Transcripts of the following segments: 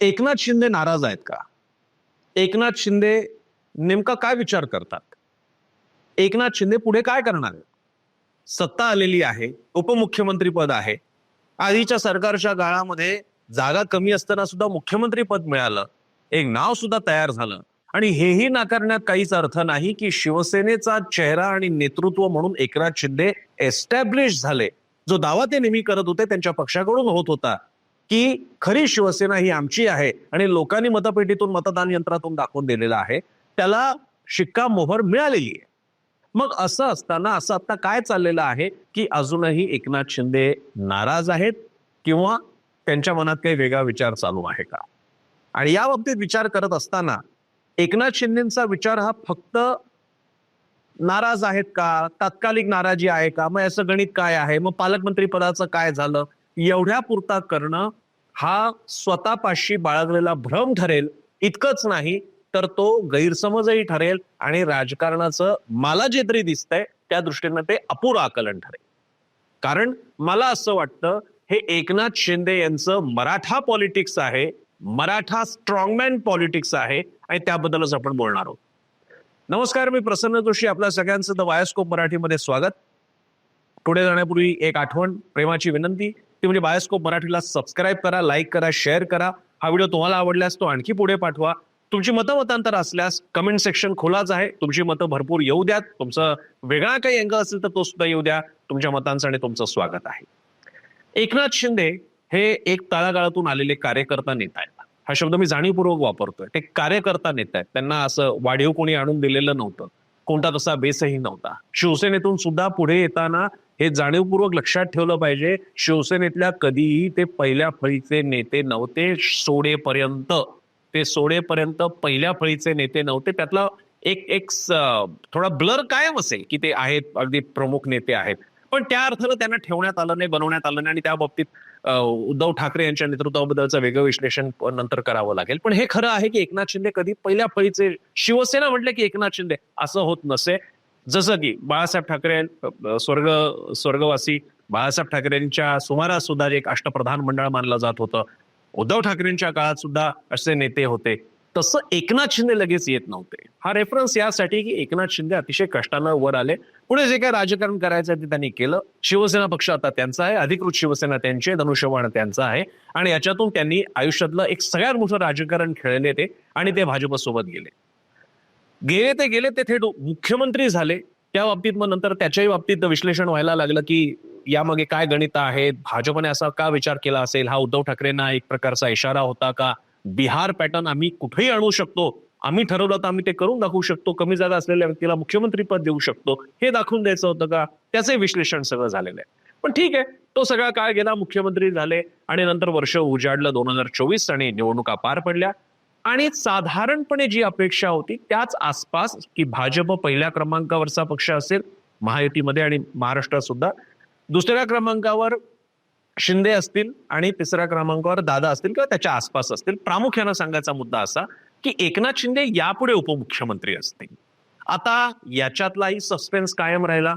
एकनाथ शिंदे नाराज आहेत का? एकनाथ शिंदे नेमका काय विचार करतात? एकनाथ शिंदे पुढे काय करणार आहेत? सत्ता आलेली आहे उपमुख्यमंत्री पद आहे. आधीच्या सरकारच्या काळामध्ये जागा कमी असताना सुद्धा मुख्यमंत्री पद मिळालं. एक नाव सुद्धा तयार झालं. आणि हेही नाकारण्यात काहीच अर्थ नाही की शिवसेनेचा चेहरा आणि नेतृत्व म्हणून एकनाथ शिंदे एस्टॅब्लिश झाले. जो दावा ते नेहमी करत होते त्यांच्या पक्षाकडून होत होता. की खरी शिवसेना ही आमची आहे आणि लोकांनी मतपेटीतून मतदान यंत्रातून दाखवून दिलेलं आहे. त्याला शिक्का मोहर मिळालेली आहे. मग असं असताना असं आता काय चाललेलं आहे की अजूनही एकनाथ शिंदे नाराज आहेत किंवा त्यांच्या मनात काही वेगळा विचार चालू आहे का? आणि या बाबतीत विचार करत असताना एकनाथ शिंदेचा विचार हा फक्त नाराज आहेत का? तात्कालिक नाराजी आहे का? मग असं गणित काय आहे? मग पालकमंत्री पदाचं काय झालं? एवढ्या पुरता करणं हा स्वतःपाशी बाळगलेला भ्रम ठरेल इतकंच नाही तर तो गैरसमजही ठरेल आणि राजकारणाचं मला जे तरी दिसतंय त्या दृष्टीनं ते अपुरं आकलन ठरेल. कारण मला असं वाटतं हे एकनाथ शिंदे यांचं मराठा पॉलिटिक्स आहे मराठा स्ट्रॉंगमॅन पॉलिटिक्स आहे आणि त्याबद्दलच आपण बोलणार आहोत. नमस्कार मी प्रसन्न जोशी आपल्या सगळ्यांचं द वायस्कोप मराठीमध्ये स्वागत. पुढे जाण्यापूर्वी एक आठवण प्रेमाची विनंती. ती म्हणजे बायोस्कोप मराठीला सबस्क्राईब करा लाईक करा शेअर करा. हा व्हिडिओ तुम्हाला आवडल्यास तो आणखी पुढे पाठवा. तुमची मतं मतांतर असल्यास कमेंट सेक्शन खुलाच आहे. तुमची मतं भरपूर येऊ द्यात. तुमचं वेगळा काही अंग असेल तर तो सुद्धा येऊ द्या. तुमच्या मतांचं आणि तुमचं स्वागत आहे. एकनाथ शिंदे हे एक तळागाळातून आलेले कार्यकर्ता नेता आहेत. हा शब्द मी जाणीवपूर्वक वापरतोय. ते कार्यकर्ता नेता आहेत. त्यांना असं वाढीव कोणी आणून दिलेलं नव्हतं. कोणता तसा बेसही नव्हता. शिवसेनेतून सुद्धा पुढे येताना हे जाणीवपूर्वक लक्षात ठेवलं पाहिजे. शिवसेनेतल्या कधीही ते पहिल्या फळीचे नेते नव्हते. सोडेपर्यंत ते सोडेपर्यंत पहिल्या फळीचे नेते नव्हते. त्यातला एक एक थोडा ब्लर कायम असेल की ते आहेत अगदी प्रमुख नेते आहेत. पण त्या अर्थानं त्यांना ठेवण्यात आलं नाही बनवण्यात आलं नाही आणि त्या बाबतीत उद्धव ठाकरे यांच्या नेतृत्वाबद्दलचं वेगळं विश्लेषण नंतर करावं लागेल. पण हे खरं आहे की एकनाथ शिंदे कधी पहिल्या फळीचे शिवसेना म्हटलं की एकनाथ शिंदे असं होत नसे. जसं की बाळासाहेब ठाकरे स्वर्ग स्वर्गवासी बाळासाहेब ठाकरेंच्या सुमारास सुद्धा एक अष्टप्रधान मंडळ मानलं जात होतं. उद्धव ठाकरेंच्या काळात सुद्धा असे नेते होते. तसं एकनाथ शिंदे लगेच येत नव्हते. हा रेफरन्स यासाठी की एकनाथ शिंदे अतिशय कष्टानं वर आले. पुढे जे काही राजकारण करायचं ते त्यांनी केलं. शिवसेना पक्ष आता त्यांचा आहे. अधिकृत शिवसेना त्यांची आहे. धनुष्यबाण त्यांचा आहे. आणि याच्यातून त्यांनी आयुष्यातलं एक सगळ्यात मोठं राजकारण खेळले ते आणि ते भाजपसोबत गेले. गेले ते गेले ते थेट मुख्यमंत्री झाले. त्या बाबतीत मग नंतर त्याच्याही बाबतीत विश्लेषण व्हायला लागलं की यामागे काय गणित आहेत? भाजपने असा का विचार केला असेल? हा उद्धव ठाकरेंना एक प्रकारचा इशारा होता का? बिहार पॅटर्न आम्ही कुठेही आणू शकतो. आम्ही ठरवलं तर आम्ही ते करून दाखवू शकतो. कमी जागा असलेल्या व्यक्तीला मुख्यमंत्री पद देऊ शकतो. हे दाखवून द्यायचं होतं का? त्याचे विश्लेषण सगळं झालेलं आहे. पण ठीक आहे. तो सगळा काळ गेला मुख्यमंत्री झाले आणि नंतर वर्ष उजाडलं दोन हजार चोवीस आणि निवडणुका पार पडल्या. आणि साधारणपणे जी अपेक्षा होती त्याच आसपास की भाजप पहिल्या क्रमांकावरचा पक्ष असेल महायुतीमध्ये आणि महाराष्ट्रात सुद्धा दुसऱ्या क्रमांकावर शिंदे असतील आणि तिसऱ्या क्रमांकावर दादा असतील किंवा त्याच्या आसपास असतील प्रामुख्यानं सांगायचा मुद्दा असा की एकनाथ शिंदे यापुढे उपमुख्यमंत्री असतील. आता याच्यातलाही सस्पेन्स कायम राहिला.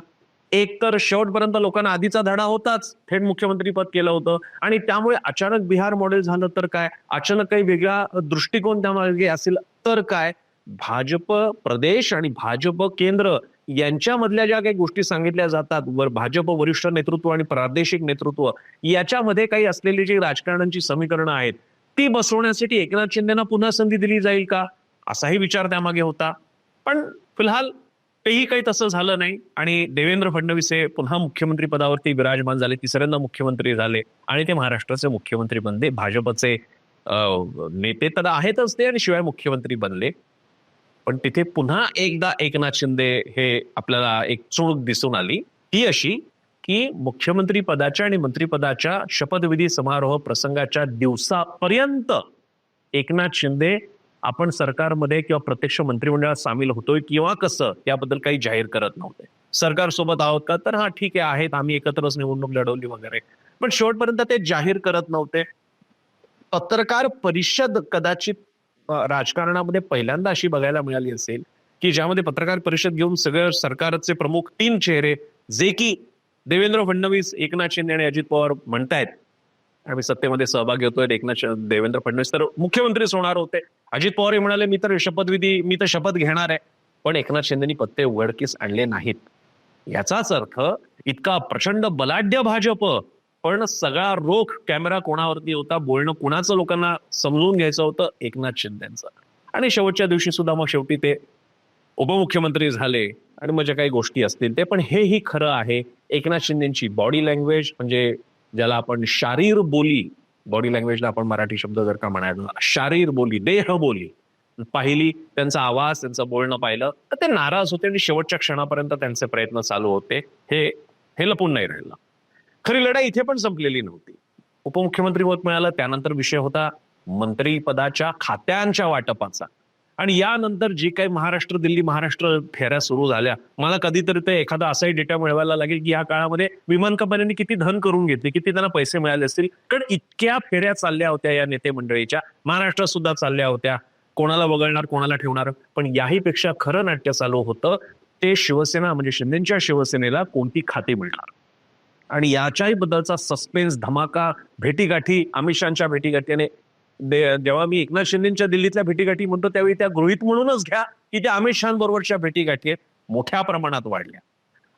एक तर शेवटपर्यंत लोकांना आधीचा धडा होताच थेट मुख्यमंत्री पद केलं होतं. आणि त्यामुळे अचानक बिहार मॉडेल झालं तर काय? अचानक काही वेगळा दृष्टिकोन त्यामागे असेल तर काय? भाजप प्रदेश आणि भाजप केंद्र यांच्यामधल्या ज्या काही गोष्टी सांगितल्या जातात वर भाजप वरिष्ठ नेतृत्व आणि प्रादेशिक नेतृत्व याच्यामध्ये काही असलेली जी राजकारणांची समीकरणं आहेत ती बसवण्यासाठी एकनाथ शिंदेना पुन्हा संधी दिली जाईल का? असाही विचार त्यामागे होता. पण फिलहाल तेही काही तसं झालं नाही. आणि देवेंद्र फडणवीस हे पुन्हा मुख्यमंत्री पदावरती विराजमान झाले. तिसऱ्यांदा मुख्यमंत्री झाले. आणि ते महाराष्ट्राचे मुख्यमंत्री बनले. भाजपचे नेते तर आहेतच ते आणि शिवाय मुख्यमंत्री बनले. पण तिथे पुन्हा एकदा एकनाथ शिंदे हे आपल्याला एक चुणूक दिसून आली. ती अशी की मुख्यमंत्री पदाच्या आणि मंत्रिपदाच्या शपथविधी समारोह प्रसंगाच्या दिवसापर्यंत एकनाथ शिंदे आपण सरकारमध्ये किंवा प्रत्यक्ष मंत्रिमंडळात सामील होतोय किंवा कसं याबद्दल काही जाहीर करत नव्हते. सरकार सोबत आहोत का? तर हा ठीक आहे आहेत. आम्ही एकत्रच निवडणूक लढवली वगैरे. पण शेवटपर्यंत ते जाहीर करत नव्हते. पत्रकार परिषद कदाचित राजकारणामध्ये पहिल्यांदा अशी बघायला मिळाली असेल की ज्यामध्ये पत्रकार परिषद घेऊन सगळं सरकारचे प्रमुख तीन चेहरे जे की देवेंद्र फडणवीस एकनाथ शिंदे आणि अजित पवार म्हणतायत आम्ही सत्तेमध्ये सहभाग घेतोय एकनाथ देवेंद्र फडणवीस तर मुख्यमंत्रीच होणार होते. अजित पवार हे म्हणाले मी तर शपथविधी मी तर शपथ घेणार आहे. पण एकनाथ शिंदेनी पत्ते उघडकीस आणले नाहीत. याचाच अर्थ इतका प्रचंड बलाढ्य भाजप पण सगळा रोख कॅमेरा कोणावरती होता बोलणं कुणाचं लोकांना समजून घ्यायचं होतं? एकनाथ शिंदेचं. आणि शेवटच्या दिवशी सुद्धा मग शेवटी ते उपमुख्यमंत्री झाले आणि मग ज्या काही गोष्टी असतील ते. पण हेही खरं आहे एकनाथ शिंदेची बॉडी लँग्वेज म्हणजे ज्याला आपण शारीर बोली बॉडी लँग्वेजला आपण मराठी शब्द जर का म्हणायला शारीर बोली देह बोली पाहिली त्यांचा आवाज त्यांचं बोलणं पाहिलं तर ते नाराज होते आणि शेवटच्या क्षणापर्यंत त्यांचे प्रयत्न चालू होते. हे हे लपून नाही राहिलं. खरी लढाई इथे पण संपलेली नव्हती. उपमुख्यमंत्री पद मिळालं त्यानंतर विषय होता मंत्रीपदाच्या खात्यांच्या वाटपाचा. आणि यानंतर जी काही महाराष्ट्र दिल्ली महाराष्ट्र फेऱ्या सुरू झाल्या मला कधीतरी ते एखादा असाही डेटा मिळवायला लागेल की या काळामध्ये विमान कंपन्यांनी किती धन करून घेतले किती त्यांना पैसे मिळाले असतील. कारण इतक्या फेऱ्या चालल्या होत्या या नेते मंडळीच्या. महाराष्ट्रात सुद्धा चालल्या होत्या. कोणाला वगळणार कोणाला ठेवणार? पण याही पेक्षा खरं नाट्य चालू होतं ते शिवसेना म्हणजे शिंदेच्या शिवसेनेला कोणती खाती मिळणार? आणि याच्याही बद्दलचा सस्पेन्स धमाका भेटीगाठी अमित शहाच्या भेटीगाठीने जेव्हा मी एकनाथ शिंदेच्या दिल्लीतल्या भेटीगाठी म्हणतो त्यावेळी त्या गृहित म्हणूनच घ्या की त्या अमित शहाबरोबरच्या भेटीगाठी मोठ्या प्रमाणात वाढल्या.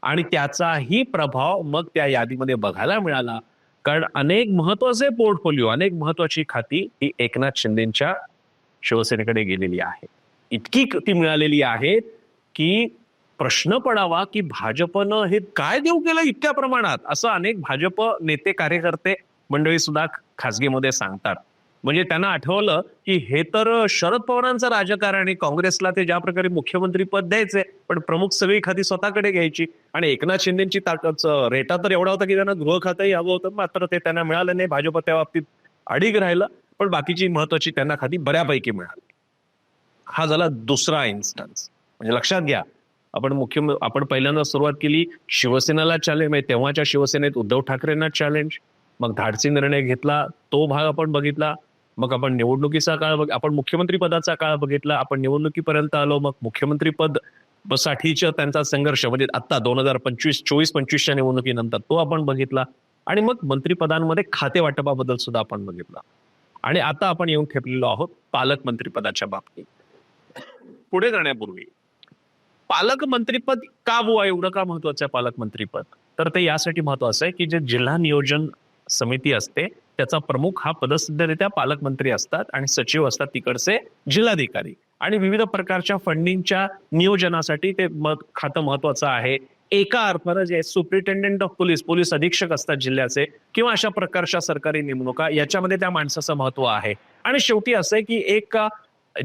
आणि त्याचाही प्रभाव मग त्या यादीमध्ये बघायला मिळाला. कारण अनेक महत्त्वाचे पोर्टफोलिओ अनेक महत्वाची खाती ही एकनाथ शिंदेच्या शिवसेनेकडे गेलेली आहे. इतकी ती मिळालेली आहे की प्रश्न पडावा की भाजपनं हे काय देऊ केलं इतक्या प्रमाणात? असं अनेक भाजप नेते कार्यकर्ते मंडळी सुद्धा खासगीमध्ये सांगतात. म्हणजे त्यांना आठवलं की हे तर शरद पवारांचं राजकारण आणि काँग्रेसला ते ज्या प्रकारे मुख्यमंत्री पद द्यायचे पण प्रमुख सगळी खाती स्वतःकडे घ्यायची. आणि एकनाथ शिंदेची ताकद रेटा तर एवढा होता की त्यांना गृह खातंही हवं होतं मात्र ते त्यांना मिळालं नाही. भाजप त्या बाबतीत अडीग राहिलं पण बाकीची महत्वाची त्यांना खाती बऱ्यापैकी मिळाली. हा झाला दुसरा इन्स्टन्स म्हणजे लक्षात घ्या आपण मुख्य आपण पहिल्यांदा सुरुवात केली शिवसेनेला चॅलेंज म्हणजे तेव्हाच्या शिवसेनेत उद्धव ठाकरेंना चॅलेंज मग धाडसी निर्णय घेतला तो भाग आपण बघितला. मग आपण निवडणुकीचा काळ बघ आपण मुख्यमंत्री पदाचा काळ बघितला आपण निवडणुकीपर्यंत आलो मग मुख्यमंत्री पद साठीच्या त्यांचा संघर्ष म्हणजे आता दोन हजार पंचवीस चोवीस पंचवीसच्या निवडणुकीनंतर तो आपण बघितला. आणि मग मंत्रिपदांमध्ये खाते वाटपाबद्दल सुद्धा आपण बघितला. आणि आता आपण येऊन ठेपलेलो आहोत पालकमंत्रीपदाच्या बाबतीत. पुढे जाण्यापूर्वी पालकमंत्रीपद का बुवा एवढं का महत्वाचं आहे पालकमंत्रीपद? तर ते यासाठी महत्वाचं आहे की जे जिल्हा नियोजन समिती असते त्याचा प्रमुख हा पदसिद्धरित्या पालकमंत्री असतात आणि सचिव असतात तिकडचे जिल्हाधिकारी. आणि विविध प्रकारच्या फंडिंगच्या नियोजनासाठी ते मत खातं महत्वाचं आहे. एका अर्थानं जे सुप्रिटेंडेंट ऑफ पोलीस पोलीस अधीक्षक असतात जिल्ह्याचे किंवा अशा प्रकारच्या सरकारी नेमणुका याच्यामध्ये त्या माणसाचं महत्त्व आहे. आणि शेवटी असं आहे की एक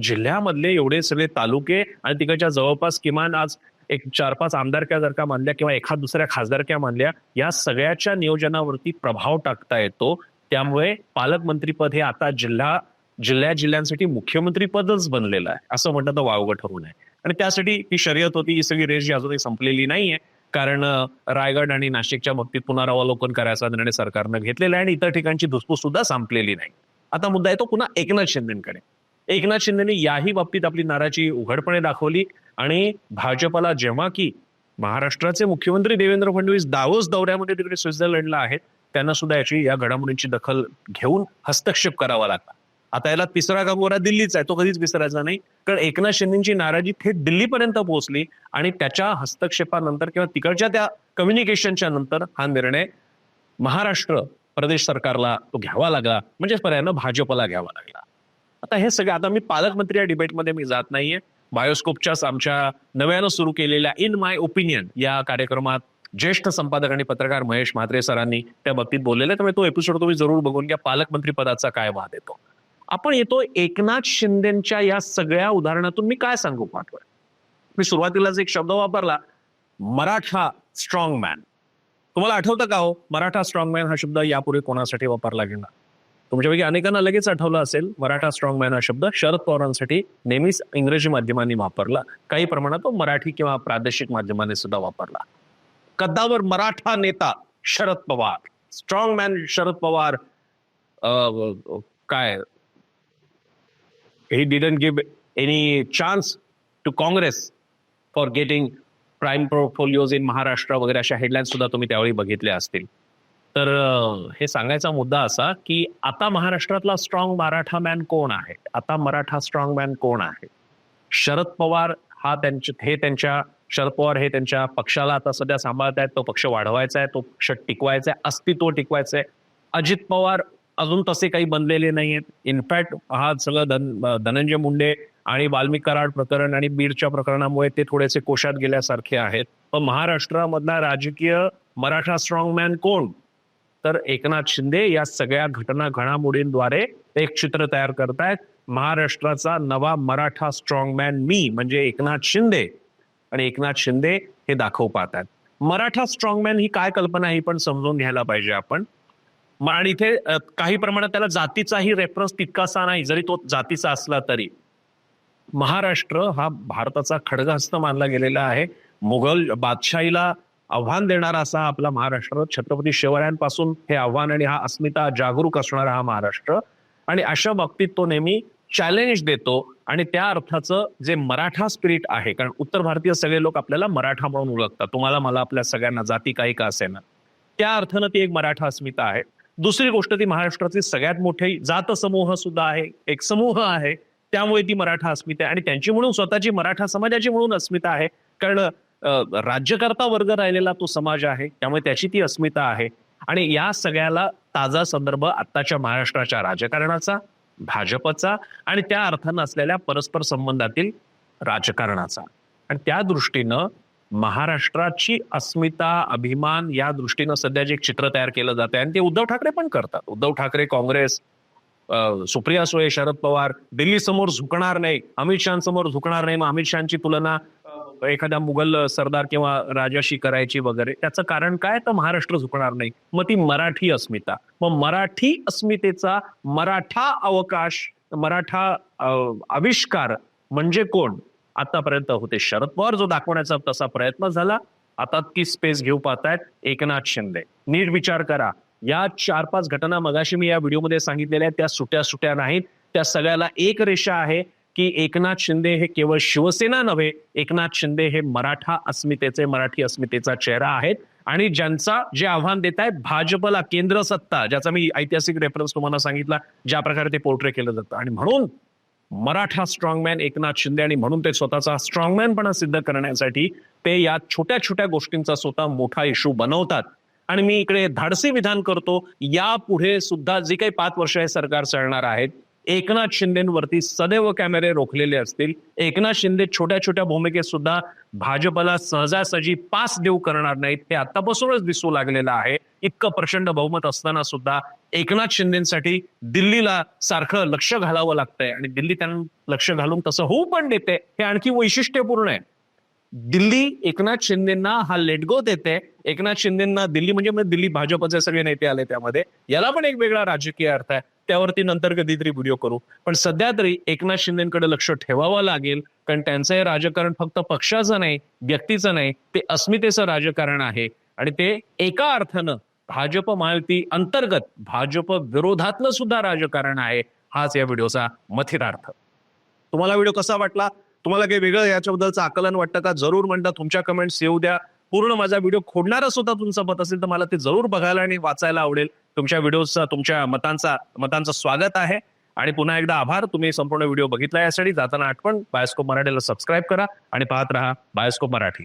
जिल्ह्यामधले एवढे सगळे तालुके आणि तिकडच्या जवळपास किमान आज एक चार पाच आमदारक्या जर का मानल्या किंवा एखाद दुसऱ्या खासदारक्या मानल्या या सगळ्याच्या नियोजनावरती प्रभाव टाकता येतो. त्यामुळे पालकमंत्रीपद हे आता जिल्हा जिल्ह्या जिल्ह्यांसाठी मुख्यमंत्री पदच बनलेलं आहे. असं म्हणणं तर वावगं ठरून आहे. आणि त्यासाठी ही शर्यत होती ही सगळी रेस जी अजूनही संपलेली नाहीये. कारण रायगड आणि नाशिकच्या बाबतीत पुनरावलोकन करायचा निर्णय सरकारनं घेतलेला आहे आणि इतर ठिकाणची धुसफूस सुद्धा संपलेली नाही. आता मुद्दा येतो पुन्हा एकनाथ शिंदेकडे. एकनाथ शिंदेने याही बाबतीत आपली नाराजी उघडपणे दाखवली आणि भाजपला जेव्हा की महाराष्ट्राचे मुख्यमंत्री देवेंद्र फडणवीस दावोस दौऱ्यामध्ये तिकडे स्वित्झर्लंडला आहेत त्यांना सुद्धा याची या घडामोडींची दखल घेऊन हस्तक्षेप करावा लागला. आता याला तिसरा गंगोरा दिल्लीचा आहे तो कधीच विसरायचा नाही. कारण एकनाथ शिंदेची नाराजी थेट दिल्लीपर्यंत पोहोचली आणि त्याच्या हस्तक्षेपानंतर किंवा तिकडच्या त्या कम्युनिकेशनच्या नंतर हा निर्णय महाराष्ट्र प्रदेश सरकारला तो घ्यावा लागला. म्हणजेच पर्यायानं भाजपला घ्यावा लागला. आता हे सगळं आता मी पालकमंत्री या डिबेटमध्ये मी जात नाहीये. बायोस्कोपच्याच आमच्या नव्यानं सुरू केलेल्या इन माय ओपिनियन या कार्यक्रमात ज्येष्ठ संपादक आणि पत्रकार महेश म्हात्रे सरांनी त्या बाबतीत बोललेले त्यामुळे तो एपिसोड तुम्ही जरूर बघून घ्या. पालकमंत्री पदाचा काय वाद येतो आपण येतो एकनाथ शिंदेच्या या सगळ्या उदाहरणातून मी काय सांगू पाहतोय मी सुरुवातीलाच एक शब्द वापरला. मराठा स्ट्रॉंग मॅन तुम्हाला आठवतं का हो? मराठा स्ट्रॉंग मॅन हा शब्द यापूर्वी कोणासाठी वापरला गेला? तुमच्यापैकी अनेकांना लगेच आठवलं असेल मराठा स्ट्रॉंग मॅन हा शब्द शरद पवारांसाठी नेहमीच इंग्रजी माध्यमांनी वापरला. काही प्रमाणात तो मराठी किंवा प्रादेशिक माध्यमांनी सुद्धा वापरला. कद्दावर मराठा नेता शरद पवार. स्ट्रॉंग मॅन शरद पवार काय? He didn't give any chance to Congress for getting prime portfolios in Maharashtra वगैरे अशा हेडलाईन्स सुद्धा तुम्ही त्यावेळी बघितल्या असतील. तर हे सांगायचा मुद्दा असा की आता महाराष्ट्रातला स्ट्रॉंग मराठा मॅन कोण आहे? आता मराठा स्ट्रॉंग मॅन कोण आहे? शरद पवार हा त्यांच्या हे त्यांच्या शरद पवार हे त्यांच्या पक्षाला आता सध्या सांभाळत आहेत. तो पक्ष वाढवायचा आहे. तो पक्ष टिकवायचा आहे. अस्तित्व टिकवायचं आहे. अजित पवार अजून तसे काही बनलेले नाही आहेत. इनफॅक्ट हा सगळं धन धनंजय मुंडे आणि वाल्मिक कराड प्रकरण आणि बीडच्या प्रकरणामुळे ते थोडेसे कोशात गेल्यासारखे आहेत. पण महाराष्ट्रामधला राजकीय मराठा स्ट्रॉंगमॅन कोण? तर एकनाथ शिंदे या सगळ्या घटना घडामोडींद्वारे एक चित्र तयार करतायत. महाराष्ट्राचा नवा मराठा स्ट्रॉंगमॅन मी म्हणजे एकनाथ शिंदे. आणि एकनाथ शिंदे हे दाखव पाहतात. मराठा स्ट्रॉंग मॅन ही काय कल्पना ही पण समजून घ्यायला पाहिजे आपण. आणि इथे काही प्रमाणात त्याला जातीचाही रेफरन्स तितकासा नाही जरी तो जातीचा असला तरी. महाराष्ट्र हा भारताचा खडगहस्त मानला गेलेला आहे. मुघल बादशाहीला आव्हान देणारा असा आपला महाराष्ट्र छत्रपती शिवरायांपासून हे आव्हान आणि हा अस्मिता जागरूक असणारा हा महाराष्ट्र. आणि अशा बाबतीत तो नेहमी चॅलेंज देतो. आणि त्या अर्थाचं जे मराठा स्पिरिट आहे कारण उत्तर भारतीय सगळे लोक आपल्याला मराठा म्हणून ओळखतात. तुम्हाला मला आपल्या सगळ्यांना जाती काही का असेना. त्या अर्थानं ती एक मराठा अस्मिता आहे. दुसरी गोष्ट ती महाराष्ट्राची सगळ्यात मोठी जात समूह सुद्धा आहे एक समूह आहे. त्यामुळे ती मराठा अस्मिता आहे. आणि त्यांची म्हणून स्वतःची मराठा समाजाची म्हणून अस्मिता आहे. कारण राज्यकर्ता वर्ग राहिलेला तो समाज आहे. त्यामुळे त्याची ती अस्मिता आहे. आणि या सगळ्याला ताजा संदर्भ आत्ताच्या महाराष्ट्राच्या राजकारणाचा भाजपचा आणि त्या अर्थानं असलेल्या परस्पर संबंधातील राजकारणाचा. आणि त्या दृष्टीनं महाराष्ट्राची अस्मिता अभिमान या दृष्टीनं सध्या जे एक चित्र तयार केलं जात आहे आणि ते उद्धव ठाकरे पण करतात. उद्धव ठाकरे काँग्रेस सुप्रिया सुळे शरद पवार दिल्ली समोर झुकणार नाही अमित शहांसमोर झुकणार नाही. मग अमित शहाची तुलना एखाद्या मुघल सरदार किंवा राजाशी करायची वगैरे त्याचं कारण काय? तर महाराष्ट्र झुकणार नाही. मग ती मराठी अस्मिता. मग मराठी अस्मितेचा मराठा अवकाश मराठा आविष्कार म्हणजे कोण? आतापर्यंत होते शरद पवार जो दाखवण्याचा तसा प्रयत्न झाला. आता की स्पेस घेऊ पाहतायत एकनाथ शिंदे. नीट विचार करा. या चार पाच घटना मगाशी मी या व्हिडिओमध्ये सांगितलेल्या आहेत. त्या सुट्या सुट्या नाहीत. त्या सगळ्याला एक रेषा आहे. की एकनाथ शिंदे हे केवळ शिवसेना नव्हे एकनाथ शिंदे हे मराठा अस्मितेचे मराठी अस्मितेचा चेहरा आहेत. आणि ज्यांचा जे आव्हान देत आहेत भाजपला केंद्र सत्ता ज्याचा मी ऐतिहासिक रेफरन्स तुम्हाला सांगितला ज्या प्रकारे ते पोर्ट्रे केलं जातं. आणि म्हणून मराठा स्ट्रॉंगमॅन एकनाथ शिंदे आणि म्हणून ते स्वतःचा स्ट्रॉंगमॅनपणा सिद्ध करण्यासाठी ते या छोट्या छोट्या गोष्टींचा स्वतः मोठा इश्यू बनवतात. आणि मी इकडे धाडसी विधान करतो. यापुढे सुद्धा जे काही पाच वर्ष हे सरकार चालणार आहेत एकनाथ शिंदेवरती सदैव कॅमेरे रोखलेले असतील. एकनाथ शिंदे छोट्या छोट्या भूमिकेत सुद्धा भाजपला सहजासहजी पास देऊ करणार नाहीत हे आतापासूनच दिसू लागलेलं आहे. इतकं प्रचंड बहुमत असताना सुद्धा एकनाथ शिंदेसाठी दिल्लीला सारखं लक्ष घालावं लागतंय. आणि दिल्ली त्यांना लक्ष घालून तसं होऊ पण देते हे आणखी वैशिष्ट्यपूर्ण आहे. दिल्ली एकनाथ शिंदेना हा लेटगो देते. एकनाथ शिंदेना दिल्ली म्हणजे मग दिल्ली भाजपचे सगळे नेते आले त्यामध्ये. याला पण एक वेगळा राजकीय अर्थ आहे. त्यावरती नंतर कधीतरी व्हिडिओ करू. पण सध्या तरी एकनाथ शिंदेकडे लक्ष ठेवावं लागेल. कारण त्यांचं हे राजकारण फक्त पक्षाचं नाही व्यक्तीचं नाही. ते अस्मितेचं राजकारण आहे. आणि ते एका अर्थानं भाजप महायुती अंतर्गत भाजप विरोधातलं सुद्धा राजकारण आहे. हाच या व्हिडिओचा मथितार्थ. तुम्हाला व्हिडिओ कसा वाटला? तुम्हाला काही वेगळं याच्याबद्दलचं आकलन वाटतं का? जरूर म्हणता. तुमच्या कमेंट्स येऊ द्या. पूर्ण माझा व्हिडिओ खोडणारच होता तुमचं मत असेल तर मला ते जरूर बघायला आणि वाचायला आवडेल. तुमच्या व्हिडिओचा तुमच्या मतांचा मतांचं स्वागत आहे. आणि पुन्हा एकदा आभार. तुम्ही संपूर्ण व्हिडिओ बघितला यासाठी. जाताना आठवण बायोस्कोप मराठीला सबस्क्राईब करा आणि पाहत राहा बायोस्कोप मराठी.